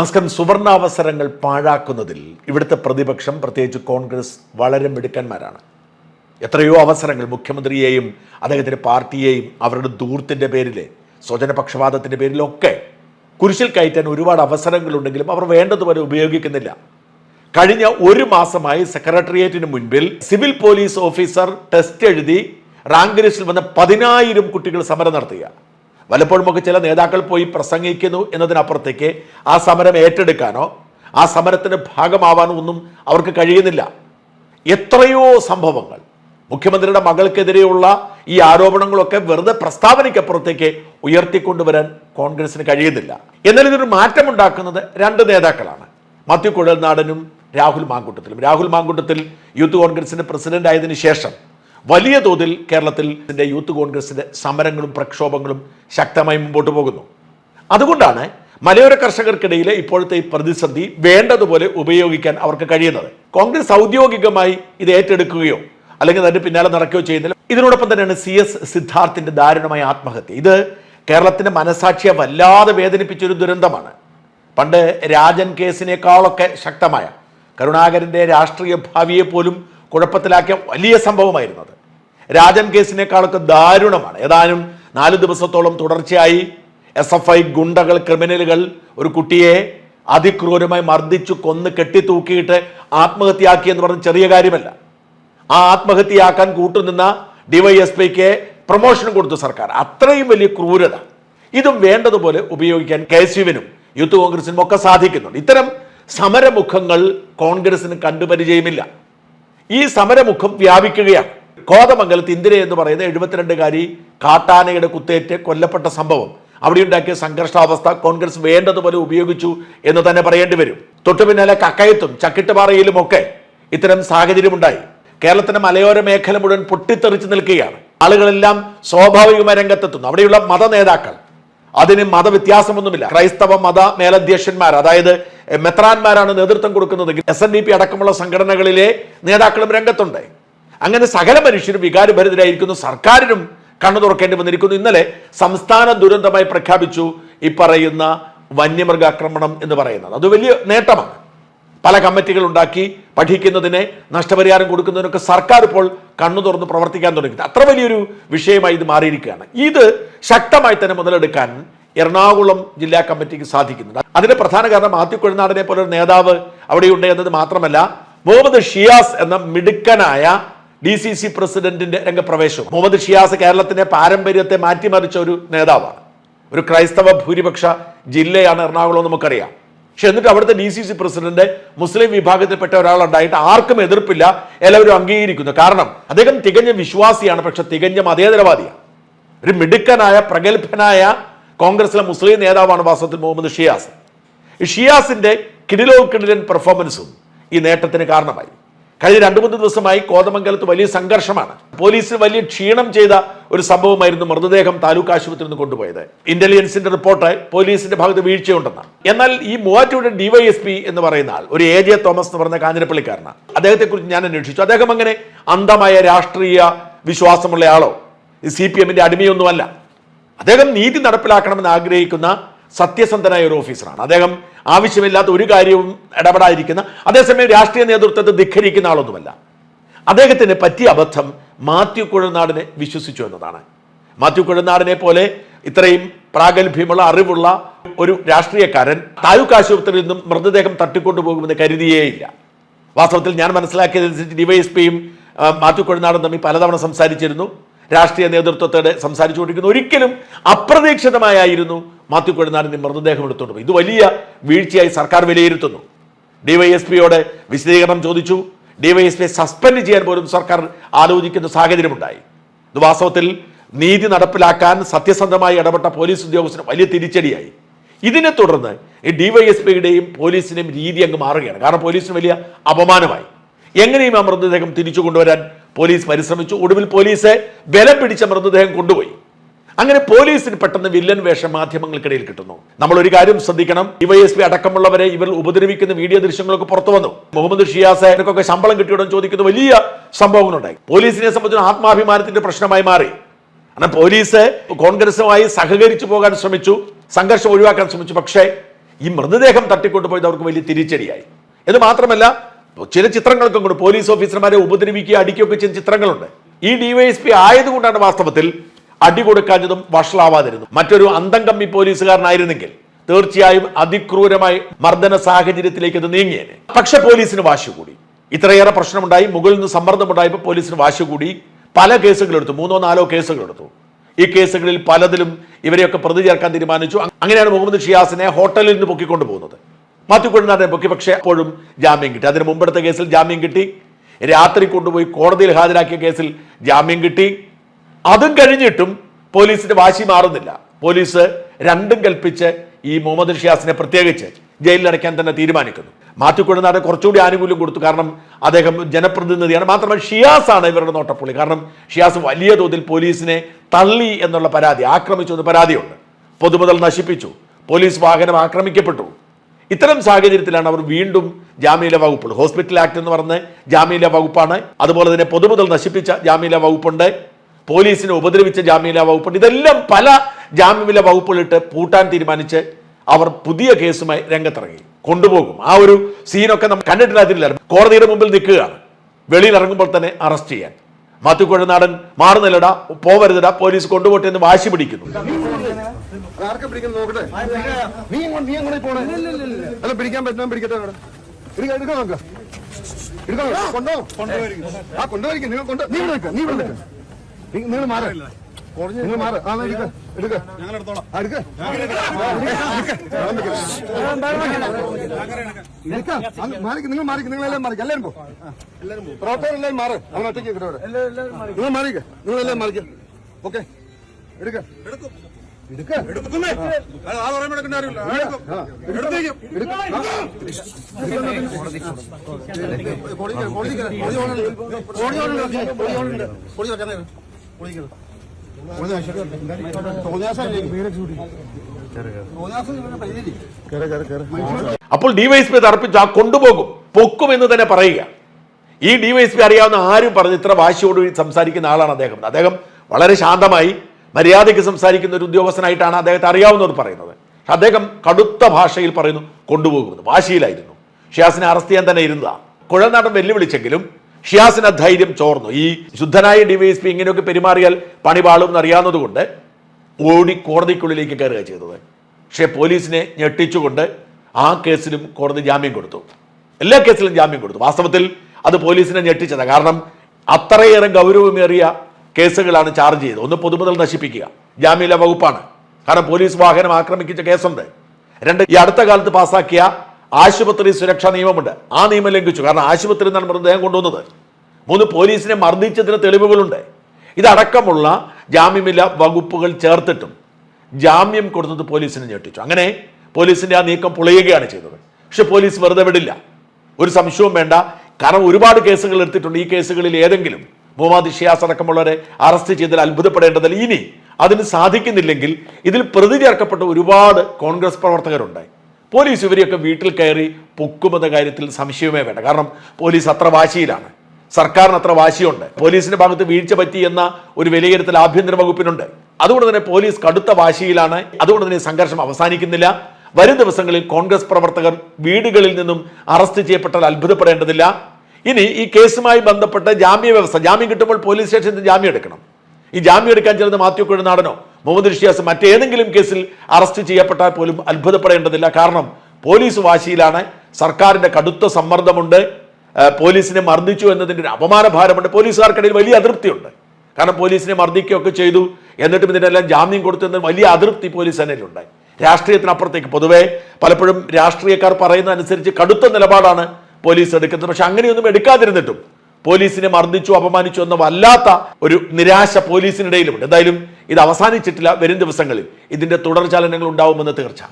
നമസ്കാരം. സുവർണാവസരങ്ങൾ പാഴാക്കുന്നതിൽ ഇവിടുത്തെ പ്രതിപക്ഷം പ്രത്യേകിച്ച് കോൺഗ്രസ് വളരെ മിടുക്കന്മാരാണ്. എത്രയോ അവസരങ്ങൾ മുഖ്യമന്ത്രിയെയും അദ്ദേഹത്തിന്റെ പാർട്ടിയെയും അവരുടെ ദൂർത്തിന്റെ പേരിൽ സ്വജനപക്ഷപാതത്തിന്റെ പേരിലൊക്കെ കുരിശിൽ കയറ്റാൻ ഒരുപാട് അവസരങ്ങളുണ്ടെങ്കിലും അവർ വേണ്ടതുപോലെ ഉപയോഗിക്കുന്നില്ല. കഴിഞ്ഞ ഒരു മാസമായി സെക്രട്ടേറിയറ്റിന് മുൻപിൽ സിവിൽ പോലീസ് ഓഫീസർ ടെസ്റ്റ് എഴുതി റാങ്ക് ലിസ്റ്റിൽ വന്ന പതിനായിരം കുട്ടികൾ സമരം നടത്തുക വല്ലപ്പോഴുമൊക്കെ ചില നേതാക്കൾ പോയി പ്രസംഗിക്കുന്നു എന്നതിനപ്പുറത്തേക്ക് ആ സമരം ഏറ്റെടുക്കാനോ ആ സമരത്തിന് ഭാഗമാവാനോ ഒന്നും അവർക്ക് കഴിയുന്നില്ല. എത്രയോ സംഭവങ്ങൾ. മുഖ്യമന്ത്രിയുടെ മകൾക്കെതിരെയുള്ള ഈ ആരോപണങ്ങളൊക്കെ വെറുതെ പ്രസ്താവനയ്ക്കപ്പുറത്തേക്ക് ഉയർത്തിക്കൊണ്ടുവരാൻ കോൺഗ്രസിന് കഴിയുന്നില്ല. എന്നാൽ ഇതൊരു മാറ്റമുണ്ടാക്കുന്നത് രണ്ട് നേതാക്കളാണ്. മാത്യു കുഴൽനാടനും രാഹുൽ മാങ്കുട്ടത്തിലും. രാഹുൽ മാങ്കുട്ടത്തിൽ യൂത്ത് കോൺഗ്രസിന്റെ പ്രസിഡന്റ് ആയതിനു ശേഷം വലിയ തോതിൽ കേരളത്തിൽ യൂത്ത് കോൺഗ്രസിന്റെ സമരങ്ങളും പ്രക്ഷോഭങ്ങളും ശക്തമായി മുമ്പോട്ട് പോകുന്നു. അതുകൊണ്ടാണ് മലയോര കർഷകർക്കിടയിലെ ഇപ്പോഴത്തെ ഈ പ്രതിസന്ധി വേണ്ടതുപോലെ ഉപയോഗിക്കാൻ അവർക്ക് കഴിയുന്നത്. കോൺഗ്രസ് ഔദ്യോഗികമായി ഇത് ഏറ്റെടുക്കുകയോ അല്ലെങ്കിൽ അതിന്റെ പിന്നാലെ നടക്കുകയോ ചെയ്യുന്നില്ല. ഇതിനോടൊപ്പം തന്നെയാണ് സി എസ് സിദ്ധാർത്ഥിന്റെ ദാരുണമായ ആത്മഹത്യ. ഇത് കേരളത്തിന്റെ മനസാക്ഷിയെ വല്ലാതെ വേദനിപ്പിച്ച ഒരു ദുരന്തമാണ്. പണ്ട് രാജൻ കേസിനേക്കാളൊക്കെ ശക്തമായ കരുണാകരന്റെ രാഷ്ട്രീയ ഭാവിയെ പോലും കുഴപ്പത്തിലാക്കിയ വലിയ സംഭവമായിരുന്നു അത്. രാജൻ കേസിനേക്കാളൊക്കെ ദാരുണമാണ്. ഏതാനും നാല് ദിവസത്തോളം തുടർച്ചയായി എസ് എഫ് ഐ ഗുണ്ടകൾ ക്രിമിനലുകൾ ഒരു കുട്ടിയെ അതിക്രൂരമായി മർദ്ദിച്ചു കൊന്ന് കെട്ടിത്തൂക്കിയിട്ട് ആത്മഹത്യയാക്കി എന്ന് പറഞ്ഞ ചെറിയ കാര്യമല്ല. ആ ആത്മഹത്യയാക്കാൻ കൂട്ടുനിന്ന ഡിവൈഎസ്പിക്ക് പ്രൊമോഷൻ കൊടുത്തു സർക്കാർ. അത്രയും വലിയ ക്രൂരത. ഇതും വേണ്ടതുപോലെ ഉപയോഗിക്കാൻ കെ എസ് യൂത്ത് കോൺഗ്രസിനും ഒക്കെ സാധിക്കുന്നുണ്ട്. ഇത്തരം സമരമുഖങ്ങൾ കോൺഗ്രസിന് കണ്ടുപരിചയമില്ല ഈ സമരമുഖം വ്യാപിക്കുകയാണ്. കോതമംഗലത്ത് ഇന്ദിര എന്ന് പറയുന്ന എഴുപത്തിരണ്ടുകാരി കാട്ടാനയുടെ കുത്തേറ്റ് കൊല്ലപ്പെട്ട സംഭവം. അവിടെ ഉണ്ടാക്കിയ സംഘർഷാവസ്ഥ കോൺഗ്രസ് വേണ്ടതുപോലെ ഉപയോഗിച്ചു എന്ന് തന്നെ പറയേണ്ടി വരും. തൊട്ടു പിന്നാലെ കക്കയത്തും ചക്കിട്ടുപാറയിലും ഒക്കെ ഇത്തരം സാഹചര്യമുണ്ടായി കേരളത്തിന്റെ മലയോര മേഖല മുഴുവൻ പൊട്ടിത്തെറിച്ച് നിൽക്കുകയാണ്. ആളുകളെല്ലാം സ്വാഭാവികമായി രംഗത്തെത്തുന്നു. അവിടെയുള്ള മത നേതാക്കൾ അതിന് മതവ്യത്യാസമൊന്നുമില്ല. ക്രൈസ്തവ മത മേലധ്യക്ഷന്മാർ അതായത് മെത്രാന്മാരാണ് നേതൃത്വം കൊടുക്കുന്നതെങ്കിൽ എസ് എൻ ഡി പി അടക്കമുള്ള സംഘടനകളിലെ നേതാക്കളും രംഗത്തുണ്ട്. അങ്ങനെ സകല മനുഷ്യരും വികാരഭരിതരായിരിക്കുന്നു. സർക്കാരിനും കണ്ണു തുറക്കേണ്ടി വന്നിരിക്കുന്നു. ഇന്നലെ സംസ്ഥാന ദുരന്തമായി പ്രഖ്യാപിച്ചു ഈ പറയുന്ന വന്യമൃഗാക്രമണം എന്ന് പറയുന്നത്. അത് വലിയ നേട്ടമാണ്. പല കമ്മിറ്റികൾ ഉണ്ടാക്കി പഠിക്കുന്നതിനെ നഷ്ടപരിഹാരം കൊടുക്കുന്നതിനൊക്കെ സർക്കാർ ഇപ്പോൾ കണ്ണു തുറന്ന് പ്രവർത്തിക്കാൻ തുടങ്ങി. അത്ര വലിയൊരു വിഷയമായി ഇത് മാറിയിരിക്കുകയാണ്. ഇത് ശക്തമായി തന്നെ മുതലെടുക്കാൻ എറണാകുളം ജില്ലാ കമ്മിറ്റിക്ക് സാധിക്കുന്നുണ്ട്. അതിന്റെ പ്രധാന കാരണം ആദ്യ പോലെ ഒരു നേതാവ് അവിടെയുണ്ട് എന്നത് മാത്രമല്ല മുഹമ്മദ് ഷിയാസ് എന്ന മിടുക്കനായ ഡി സി സി പ്രസിഡന്റിന്റെ രംഗപ്രവേശം മുഹമ്മദ് ഷിയാസ് കേരളത്തിന്റെ പാരമ്പര്യത്തെ മാറ്റിമറിച്ച ഒരു നേതാവാണ്. ഒരു ക്രൈസ്തവ ഭൂരിപക്ഷ ജില്ലയാണ് എറണാകുളം നമുക്കറിയാം. പക്ഷെ എന്നിട്ട് അവിടുത്തെ ഡി സി സി പ്രസിഡന്റ് മുസ്ലിം വിഭാഗത്തിൽപ്പെട്ട ഒരാളുണ്ടായിട്ട് ആർക്കും എതിർപ്പില്ല എല്ലാവരും അംഗീകരിക്കുന്നു. കാരണം അദ്ദേഹം തികഞ്ഞ വിശ്വാസിയാണ് പക്ഷെ തികഞ്ഞ മതേതരവാദിയാണ്. ഒരു മിടുക്കനായ പ്രഗത്ഭനായ കോൺഗ്രസിലെ മുസ്ലിം നേതാവാണ് വാസ്തവത്തിൽ മുഹമ്മദ് ഷിയാസ്. ഈ ഷിയാസിന്റെ കിടിലോ കിടിലൻ പെർഫോമൻസും ഈ നേട്ടത്തിന് കാരണമായി. കഴിഞ്ഞ രണ്ടു മൂന്ന് ദിവസമായി കോതമംഗലത്ത് വലിയ സംഘർഷമാണ്. പോലീസിന് വലിയ ക്ഷീണം ചെയ്ത ഒരു സംഭവമായിരുന്നു മൃതദേഹം താലൂക്ക് ആശുപത്രിയിൽ നിന്ന് കൊണ്ടുപോയത്. ഇന്റലിജൻസിന്റെ റിപ്പോർട്ട് പോലീസിന്റെ ഭാഗത്ത് വീഴ്ചയുണ്ടെന്നാണ്. എന്നാൽ ഈ മൂവാറ്റൂരുടെ ഡിവൈഎസ്പി എന്ന് പറയുന്ന ആൾ ഒരു എ ജെ തോമസ് എന്ന് പറയുന്ന കാഞ്ഞിരപ്പള്ളിക്കാരനാണ്. അദ്ദേഹത്തെക്കുറിച്ച് ഞാൻ അന്വേഷിച്ചു. അദ്ദേഹം അങ്ങനെ അന്ധമായ രാഷ്ട്രീയ വിശ്വാസമുള്ള ആളോ സി പി എമ്മിന്റെ അടിമയൊന്നുമല്ല. അദ്ദേഹം നീതി നടപ്പിലാക്കണമെന്ന് ആഗ്രഹിക്കുന്ന സത്യസന്ധനായ ഒരു ഓഫീസറാണ്. അദ്ദേഹം ആവശ്യമില്ലാത്ത ഒരു കാര്യവും ഇടപെടാതിരിക്കുന്ന അതേസമയം രാഷ്ട്രീയ നേതൃത്വത്തെ ധിഖരിക്കുന്ന ആളൊന്നുമല്ല. അദ്ദേഹത്തിന് പറ്റിയ അബദ്ധം മാത്യു കുഴനാടിനെ വിശ്വസിച്ചു എന്നതാണ്. മാത്യു കുഴനാടിനെ പോലെ ഇത്രയും പ്രാഗൽഭ്യമുള്ള അറിവുള്ള ഒരു രാഷ്ട്രീയക്കാരൻ താലൂക്ക് ആശുപത്രിയിൽ നിന്നും മൃതദേഹം തട്ടിക്കൊണ്ടുപോകുമെന്ന് കരുതിയേയില്ല. വാസ്തവത്തിൽ ഞാൻ മനസ്സിലാക്കിയതനുസരിച്ച് ഡിവൈഎസ്പിയും മാത്യു കുഴനാടും തമ്മിൽ പലതവണ സംസാരിച്ചിരുന്നു. രാഷ്ട്രീയ നേതൃത്വത്തോടെ സംസാരിച്ചുകൊണ്ടിരിക്കുന്നു. ഒരിക്കലും അപ്രതീക്ഷിതമായിരുന്നു മാത്യു കൊടുനാടിന്റെ മൃതദേഹം എടുത്തുകൊണ്ട് പോയി. ഇത് വലിയ വീഴ്ചയായി സർക്കാർ വിലയിരുത്തുന്നു. ഡിവൈഎസ്പിയോട് വിശദീകരണം ചോദിച്ചു. ഡിവൈഎസ്പിയെ സസ്പെൻഡ് ചെയ്യാൻ പോലും സർക്കാർ ആലോചിക്കുന്ന സാഹചര്യമുണ്ടായി. ഇത് വാസ്തവത്തിൽ നീതി നടപ്പിലാക്കാൻ സത്യസന്ധമായി ഇടപെട്ട പോലീസ് ഉദ്യോഗസ്ഥന് വലിയ തിരിച്ചടിയായി. ഇതിനെ തുടർന്ന് ഈ ഡിവൈഎസ്പിയുടെയും പോലീസിന്റെയും രീതി അങ്ങ് മാറുകയാണ്. കാരണം പോലീസിന് വലിയ അപമാനമായി. എങ്ങനെയും ആ മൃതദേഹം തിരിച്ചു കൊണ്ടുവരാൻ പോലീസ് പരിശ്രമിച്ചു. ഒടുവിൽ പോലീസ് ബലം പിടിച്ച മൃതദേഹം കൊണ്ടുപോയി. അങ്ങനെ പോലീസിന് പെട്ടെന്ന് വില്ലൻ വേഷം മാധ്യമങ്ങൾക്കിടയിൽ കിട്ടുന്നു. നമ്മൾ ഒരു കാര്യം ശ്രദ്ധിക്കണം. ഡിവൈഎസ്പി അടക്കമുള്ളവരെ ഇവർ ഉപദ്രവിക്കുന്ന വീഡിയോ ദൃശ്യങ്ങളൊക്കെ പുറത്തു വന്നു. മുഹമ്മദ് ഷിയാസ് എനിക്കൊക്കെ ശമ്പളം കിട്ടിയോടും ചോദിക്കുന്ന. വലിയ സംഭവങ്ങളുണ്ടായി. പോലീസിനെ സംബന്ധിച്ച് ആത്മാഭിമാനത്തിന്റെ പ്രശ്നമായി മാറി. കാരണം പോലീസ് കോൺഗ്രസുമായി സഹകരിച്ചു പോകാൻ ശ്രമിച്ചു. സംഘർഷം ഒഴിവാക്കാൻ ശ്രമിച്ചു. പക്ഷേ ഈ മൃതദേഹം തട്ടിക്കൊണ്ടുപോയത് അവർക്ക് വലിയ തിരിച്ചടിയായി. എന്ന് മാത്രമല്ല ചില ചിത്രങ്ങളൊക്കെ കൊണ്ട് പോലീസ് ഓഫീസർമാരെ ഉപദ്രവിക്കുക അടിക്കുകയൊക്കെ ചെയ്യുന്ന ചിത്രങ്ങളുണ്ട്. ഈ ഡിവൈഎസ്പി ആയതുകൊണ്ടാണ് വാസ്തവത്തിൽ അടി കൊടുക്കാഞ്ഞതും വഷളാവാതിരുന്നു മറ്റൊരു അന്തം കമ്മി പോലീസുകാരനായിരുന്നെങ്കിൽ തീർച്ചയായും അതിക്രൂരമായി മർദ്ദന സാഹചര്യത്തിലേക്ക് ഇത് നീങ്ങിയേനെ. പക്ഷെ പോലീസിന് വാശി കൂടി ഇത്രയേറെ പ്രശ്നമുണ്ടായി. മുകളിൽ നിന്ന് സമ്മർദ്ദമുണ്ടായപ്പോൾ പോലീസിന് വാശി കൂടി പല കേസുകളെടുത്തു. മൂന്നോ നാലോ കേസുകളെടുത്തു. ഈ കേസുകളിൽ പലതിലും ഇവരെയൊക്കെ പ്രതി ചേർക്കാൻ തീരുമാനിച്ചു. അങ്ങനെയാണ് മുഹമ്മദ് ഷിയാസിനെ ഹോട്ടലിൽ നിന്ന് പൊക്കിക്കൊണ്ടു പോകുന്നത് മാത്യു കുഴനാടിനെ പൊക്കി പക്ഷേ അപ്പോഴും ജാമ്യം കിട്ടി. അതിന് മുമ്പെടുത്ത കേസിൽ ജാമ്യം കിട്ടി. രാത്രി കൊണ്ടുപോയി കോടതിയിൽ ഹാജരാക്കിയ കേസിൽ ജാമ്യം കിട്ടി. അതും കഴിഞ്ഞിട്ടും പോലീസിന്റെ വാശി മാറുന്നില്ല. പോലീസ് രണ്ടും കൽപ്പിച്ച് ഈ മുഹമ്മദ് ഷിയാസിനെ പ്രത്യേകിച്ച് ജയിലിൽ അടയ്ക്കാൻ തന്നെ തീരുമാനിക്കുന്നു. മാത്യു കുറച്ചുകൂടി ആനുകൂല്യം കൊടുത്തു. കാരണം അദ്ദേഹം ജനപ്രതിനിധിയാണ്. മാത്രമല്ല ഷിയാസ് ആണ് ഇവരുടെ നോട്ടപ്പുള്ളി. കാരണം ഷിയാസ് വലിയ തോതിൽ പോലീസിനെ തള്ളി എന്നുള്ള പരാതി ആക്രമിച്ചു എന്ന് പരാതിയുണ്ട്. പൊതുമുതൽ നശിപ്പിച്ചു. പോലീസ് വാഹനം ആക്രമിക്കപ്പെട്ടു. ഇത്തരം സാഹചര്യത്തിലാണ് അവർ വീണ്ടും ജാമ്യയിലെ വകുപ്പുകൾ ഹോസ്പിറ്റൽ ആക്ട് എന്ന് പറഞ്ഞ ജാമ്യയിലെ വകുപ്പാണ്. അതുപോലെ തന്നെ പൊതുമുതൽ നശിപ്പിച്ച ജാമ്യയിലെ വകുപ്പുണ്ട്. പോലീസിനെ ഉപദ്രവിച്ച ജാമ്യയിലെ വകുപ്പുണ്ട്. ഇതെല്ലാം പല ജാമ്യമിലെ വകുപ്പുകളിട്ട് പൂട്ടാൻ തീരുമാനിച്ച് അവർ പുതിയ കേസുമായി രംഗത്തിറങ്ങി. കൊണ്ടുപോകും. ആ ഒരു സീനൊക്കെ നമ്മൾ കണ്ടിട്ടില്ലാത്തില്ലായിരുന്നു കോടതിയുടെ മുമ്പിൽ നിൽക്കുകയാണ്. വെളിയിൽ ഇറങ്ങുമ്പോൾ തന്നെ അറസ്റ്റ് ചെയ്യാൻ. മാത്യു കുഴനാടൻ മാറുന്നില്ലടാ പോവരുതടാ പോലീസ് കൊണ്ടുപോട്ടെ എന്ന് വാശി പിടിക്കുന്നു. നിങ്ങൾ കൊണ്ട്. നിങ്ങൾ മാറ ആ എടുക്ക എടുക്ക എടുക്ക എടുക്ക മാറിക്ക് നിങ്ങൾ മാറിക്ക് നിങ്ങൾ എല്ലാം മാറിക്ക് എല്ലാവരും പോ പ്രവർത്തകർ എല്ലാവരും മാറ് അവൻ ഒറ്റയ്ക്ക് നിങ്ങൾ മാറിക്ക നിങ്ങൾ എല്ലാം മാറിക്ക ഓക്കെ എടുക്ക എടുക്ക അപ്പോൾ ഡിവൈഎസ്പി തർപ്പിച്ച് ആ കൊണ്ടുപോകും. പൊക്കും എന്ന് തന്നെ പറയുക. ഈ ഡിവൈഎസ്പി അറിയാവുന്ന ആരും പറഞ്ഞു ഇത്ര വാശിയോട് സംസാരിക്കുന്ന ആളാണ് അദ്ദേഹം. അദ്ദേഹം വളരെ ശാന്തമായി മര്യാദയ്ക്ക് സംസാരിക്കുന്ന ഒരു ഉദ്യോഗസ്ഥനായിട്ടാണ് അദ്ദേഹത്തെ അറിയാവുന്നവർ പറയുന്നത്. പക്ഷെ അദ്ദേഹം കടുത്ത ഭാഷയിൽ പറയുന്നു കൊണ്ടുപോകുമെന്ന്. വാശിയിലായിരുന്നു. ഷിയാസിനെ അറസ്റ്റ് ചെയ്യാൻ തന്നെ ഇരുന്നതാണ് കുഴൽനാടൻ വെല്ലുവിളിച്ചെങ്കിലും ഷിയാസിന് ധൈര്യം ചോർന്നു. ഈ ശുദ്ധനായ ഡിവൈഎസ്പി ഇങ്ങനെയൊക്കെ പെരുമാറിയാൽ പണി പാളും എന്നറിയാവുന്നതുകൊണ്ട് ഓടി കോടതിക്കുള്ളിലേക്ക് കയറുക ചെയ്തത്. പക്ഷേ പോലീസിനെ ഞെട്ടിച്ചുകൊണ്ട് ആ കേസിലും കോടതി ജാമ്യം കൊടുത്തു. എല്ലാ കേസിലും ജാമ്യം കൊടുത്തു. വാസ്തവത്തിൽ അത് പോലീസിനെ ഞെട്ടിച്ചത്. കാരണം അത്രയേറെ ഗൗരവമേറിയ കേസുകളാണ് ചാർജ് ചെയ്തത്. ഒന്ന് പൊതുമുതൽ നശിപ്പിക്കുക. ജാമ്യമില്ല വകുപ്പാണ്. കാരണം പോലീസ് വാഹനം ആക്രമിച്ച കേസുണ്ട്. രണ്ട് ഈ അടുത്ത കാലത്ത് പാസാക്കിയ ആശുപത്രി സുരക്ഷാ നിയമമുണ്ട്. ആ നിയമം ലംഘിച്ചു. കാരണം ആശുപത്രി നിന്നാണ് മൃതദേഹം കൊണ്ടുവന്നത്. മൂന്ന് പോലീസിനെ മർദ്ദിച്ചതിന് തെളിവുകളുണ്ട്. ഇതടക്കമുള്ള ജാമ്യമില്ല വകുപ്പുകൾ ചേർത്തിട്ടും ജാമ്യം കൊടുത്തത് പോലീസിനെ ഞെട്ടിച്ചു. അങ്ങനെ പോലീസിന്റെ ആ നീക്കം പൊളിയുകയാണ് ചെയ്തത്. പക്ഷെ പോലീസ് വെറുതെ വിടില്ല. ഒരു സംശയവും വേണ്ട. കാരണം ഒരുപാട് കേസുകൾ എടുത്തിട്ടുണ്ട്. ഈ കേസുകളിൽ ഏതെങ്കിലും മുഹമ്മദ് അടക്കമുള്ളവരെ അറസ്റ്റ് ചെയ്താൽ അത്ഭുതപ്പെടേണ്ടതല്ല. ഇനി അതിന് സാധിക്കുന്നില്ലെങ്കിൽ ഇതിൽ പ്രതി ചേർക്കപ്പെട്ട ഒരുപാട് കോൺഗ്രസ് പ്രവർത്തകരുണ്ട്. പോലീസ് ഇവരെയൊക്കെ വീട്ടിൽ കയറി പൊക്കുമെന്ന കാര്യത്തിൽ സംശയമേ വേണ്ട. കാരണം പോലീസ് അത്ര വാശിയിലാണ്. സർക്കാരിന് അത്ര വാശിയുണ്ട്. പോലീസിന്റെ ഭാഗത്ത് വീഴ്ച പറ്റി എന്ന ഒരു വിലയിരുത്തൽ ആഭ്യന്തര വകുപ്പിനുണ്ട്. അതുകൊണ്ട് തന്നെ പോലീസ് കടുത്ത വാശിയിലാണ്. അതുകൊണ്ട് തന്നെ സംഘർഷം അവസാനിക്കുന്നില്ല. വരും ദിവസങ്ങളിൽ കോൺഗ്രസ് പ്രവർത്തകർ വീടുകളിൽ നിന്നും അറസ്റ്റ് ചെയ്യപ്പെട്ടാൽ അത്ഭുതപ്പെടേണ്ടതില്ല. ഇനി ഈ കേസുമായി ബന്ധപ്പെട്ട ജാമ്യ വ്യവസ്ഥ ജാമ്യം കിട്ടുമ്പോൾ പോലീസ് സ്റ്റേഷനിൽ ജാമ്യം എടുക്കണം. ഈ ജാമ്യം എടുക്കാൻ ചെല്ലുന്ന മാത്യു കുഴനാടനോ മുഹമ്മദ് ഷിയാസ് മറ്റേതെങ്കിലും കേസിൽ അറസ്റ്റ് ചെയ്യപ്പെട്ടാൽ പോലും അത്ഭുതപ്പെടേണ്ടതില്ല. കാരണം പോലീസ് വാശിയിലാണ് സർക്കാരിന്റെ കടുത്ത സമ്മർദ്ദമുണ്ട് പോലീസിനെ മർദ്ദിച്ചു എന്നതിന്റെ ഒരു അപമാന ഭാരമുണ്ട് പോലീസുകാർക്കിടയിൽ വലിയ അതൃപ്തിയുണ്ട്. കാരണം പോലീസിനെ മർദ്ദിക്കുകയൊക്കെ ചെയ്തു എന്നിട്ടും ഇതിനെല്ലാം ജാമ്യം കൊടുത്തെന്ന് വലിയ അതൃപ്തി പോലീസ് സേനയിലുണ്ട് രാഷ്ട്രീയത്തിനപ്പുറത്തേക്ക് പൊതുവെ പലപ്പോഴും രാഷ്ട്രീയക്കാർ പറയുന്ന അനുസരിച്ച് കടുത്ത നിലപാടാണ് പോലീസ് എടുക്കുന്നത്. പക്ഷെ അങ്ങനെയൊന്നും എടുക്കാതിരുന്നിട്ടും പോലീസിനെ മർദ്ദിച്ചു അപമാനിച്ചു എന്ന വല്ലാത്ത ഒരു നിരാശ പോലീസിനിടയിലുണ്ട് എന്തായാലും ഇത് അവസാനിച്ചിട്ടില്ല വരും ദിവസങ്ങളിൽ. ഇതിന്റെ തുടർചലനങ്ങൾ ഉണ്ടാവുമെന്ന് തീർച്ച